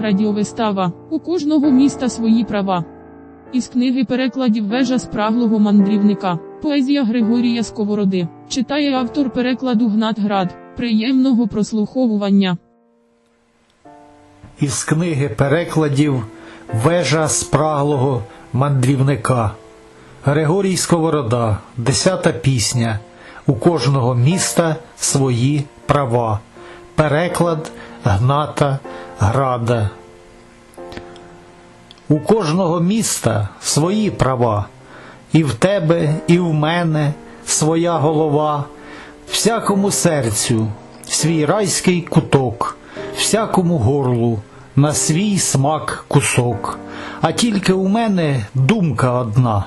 Радіовистава. У кожного міста свої права. Із книги перекладів вежа спраглого мандрівника. Поезія Григорія Сковороди. Читає автор перекладу Гнат Град. Приємного прослуховування. Із книги перекладів Вежа спраглого мандрівника. Григорій Сковорода, десята пісня. У кожного міста свої права. Переклад Гната Града. У кожного міста свої права. І в тебе, і в мене своя голова. Всякому серцю свій райський куток, всякому горлу на свій смак кусок. А тільки у мене думка одна,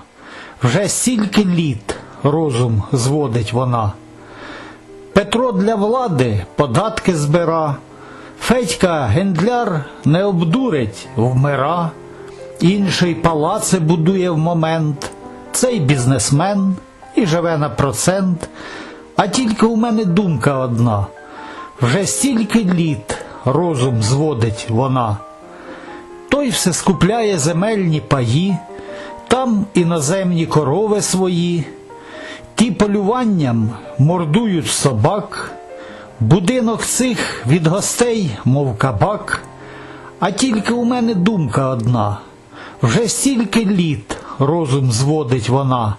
вже стільки літ розум зводить вона. Петро для влади податки збира, Федька гендляр не обдурить вмира, інший палаци будує в момент, цей бізнесмен і живе на процент. А тільки у мене думка одна, вже стільки літ розум зводить вона. Той все скупляє земельні паї, там іноземні корови свої, ті полюванням мордують собак, будинок цих від гостей, мов кабак, а тільки у мене думка одна, вже стільки літ розум зводить вона.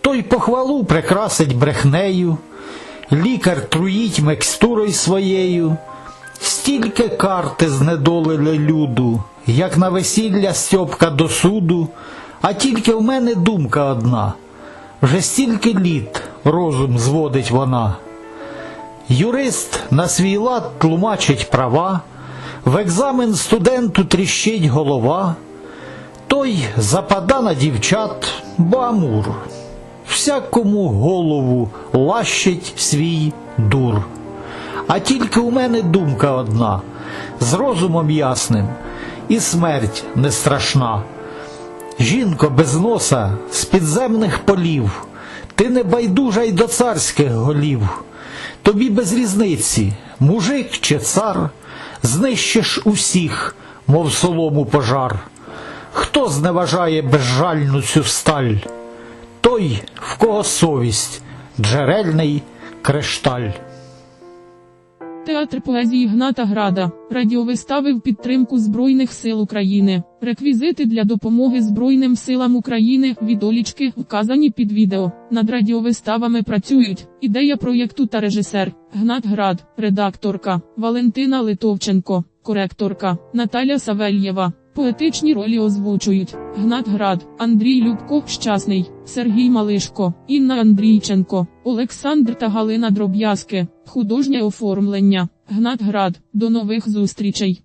Той похвалу прикрасить брехнею, лікар труїть мекстурою своєю, стільки карти знедолили люду, як на весілля Стьопка до суду, а тільки в мене думка одна, вже стільки літ розум зводить вона. Юрист на свій лад тлумачить права, в екзамен студенту тріщить голова, той запада на дівчат, бо амур всякому голову лащить свій дур. А тільки у мене думка одна, з розумом ясним, і смерть не страшна. Жінко без носа з підземних полів, ти не байдужа й до царських голів, тобі без різниці, мужик чи цар, знищиш усіх, мов солому пожар. Хто зневажає безжальну цю сталь? той, в кого совість, джерельний кришталь. Театр поезії Гната Града. Радіовистави в підтримку Збройних сил України. Реквізити для допомоги Збройним силам України відолічки вказані під відео. Над радіовиставами працюють ідея проєкту та режисер Гнат Град, редакторка Валентина Литовченко, коректорка Наталя Савельєва. Поетичні ролі озвучують Гнат Град, Андрій Любко, Щасний, Сергій Малишко, Інна Андрійченко, Олександр та Галина Дроб'язки, художнє оформлення. Гнат Град. До нових зустрічей.